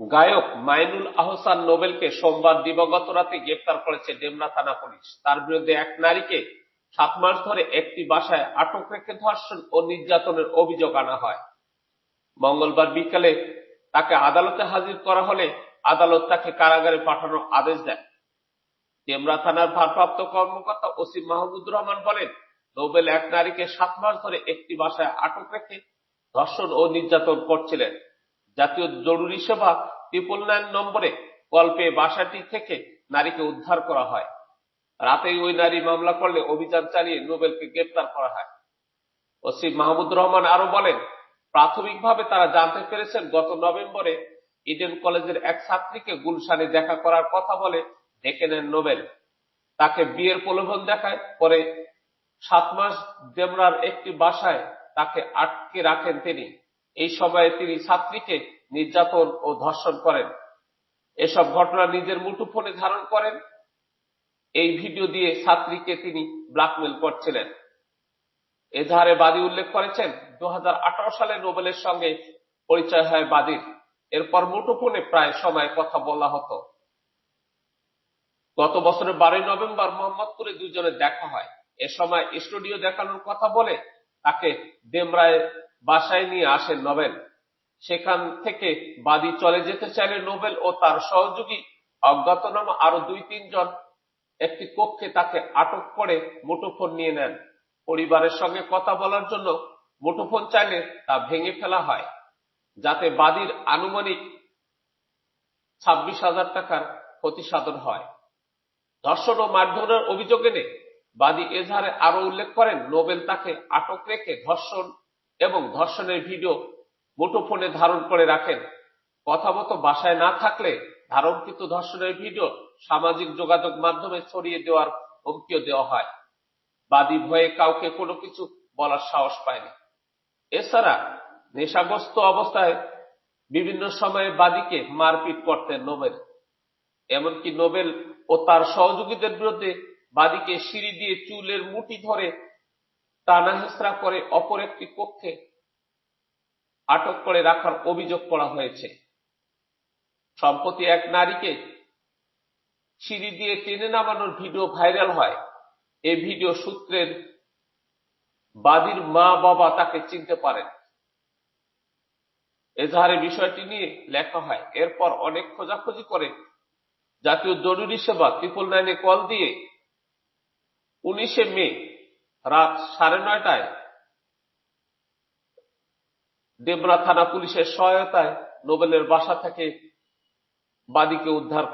গায়ক মাইনুল আহসান নোবেলকে সোমবার দিবাগত রাতে গ্রেপ্তার করেছে ডেমরা থানা পুলিশ। তার বিরুদ্ধে এক নারীকে সাত মাস ধরে একটি বাসায় আটক রেখে ধর্ষণ ও নির্যাতনের অভিযোগ আনা হয়। মঙ্গলবার বিকালে তাকে আদালতে হাজির করা হলে আদালত তাকে কারাগারে পাঠানোর আদেশ দেয় ডেমরা থানার ভারপ্রাপ্ত কর্মকর্তা ওসি মাহমুদুর রহমান বলেন, নোবেল এক নারীকে সাত মাস ধরে একটি বাসায় আটক রেখে ধর্ষণ ও নির্যাতন করছিলেন। জাতীয় জরুরি সেবা ট্রিপল নাইন নম্বরে কল পেয়ে বাসাটি থেকে নারীকে উদ্ধার করা হয়। রাতেই ওই নারী মামলা করলে অভিযান চালিয়ে নোবেলকে গ্রেপ্তার করা হয়। ওসি মাহমুদ রহমান আরও বলেন, প্রাথমিকভাবে তারা জানতে পেরেছেন গত নভেম্বরে ইডেন কলেজের এক ছাত্রীকে গুলশানে দেখা করার কথা বলে ডেকে নেন নোবেল। তাকে বিয়ের প্রলোভন দেখায়, পরে সাত মাস ডেমরার একটি বাসায় তাকে আটকে রাখেন তিনি। এই সময়ে তিনি ছাত্রীকে নির্যাতন ও ধর্ষণ করেন। এসব ঘটনা নিজের মুঠোফোনে ধারণ করেন। এই ভিডিও দিয়ে ছাত্রীকে তিনি ব্ল্যাকমেল করছিলেন। এজাহারে বাদী উল্লেখ করেছেন দু সালে নোবেলের সঙ্গে পরিচয় হয় বাদীর। এরপর মুঠোফোনে প্রায় সময় কথা বলা হতো। গত বছরের বারোই নভেম্বর মোহাম্মদপুরে দুজনে দেখা হয়। এ সময় স্টুডিও দেখানোর কথা বলে তাকে ডেমরায় বাসায় নিয়ে আসেন নোবেল। সেখান থেকে বাদী চলে যেতে চাইলে নোবেল ও তার সহযোগী অজ্ঞাতনামা আরও দুই তিনজন একটি কক্ষে তাকে আটক করে মুঠোফোন নিয়ে নেন। পরিবারের সঙ্গে কথা বলার জন্য মুঠোফোন চাইলে তা ভেঙে ফেলা হয়, যাতে বাদীর আনুমানিক ছাব্বিশ হাজার টাকার ক্ষতিসাধন হয়। ধর্ষণ ও মারধরের অভিযোগ এনে বাদী এজাহারে আরও উল্লেখ করেন, নোবেল তাকে আটক রেখে ধর্ষণ এবং ধর্ষণের ভিডিও মুঠোফোনে ধারণ করে রাখেন। কথা মতো বাসায় না থাকলে ধারণকৃত ধর্ষণের ভিডিও সামাজিক যোগাযোগ মাধ্যমে ছড়িয়ে দেওয়ার হুমকিও দেওয়া হয়। বাদী ভয়ে কাউকে কোনো কিছু বলার সাহস পায়নি এছাড়া নেশাগ্রস্ত অবস্থায় বিভিন্ন সময়ে বাদীকে মারপিট করতেন নোবেল। এমনকি নোবেল ও তার সহযোগীদের বিরুদ্ধে বাদীকে সিঁড়ি দিয়ে চুলের মুঠি ধরে টানা হেঁচড়া করে অপর একটি কক্ষে আটক করে রাখার অভিযোগ করা হয়েছে। সম্প্রতি এক নারীকে সিঁড়ি দিয়ে টেনে নামানোর ভিডিও ভাইরাল হয়। এই ভিডিও সূত্রের বাদীর মা বাবা তাকে চিনতে পারেন। এজাহারে বিষয়টি নিয়ে লেখা হয়, এরপর অনেক খোঁজাখুঁজি করে জাতীয় জরুরি সেবা ট্রিপল নাইনে কল দিয়ে উনিশে মে রাত সাড়ে নয়টায় ডেবরা থানা পুলিশের সহায়তায় নোবেলের বাসা থেকে বাদীকে উদ্ধার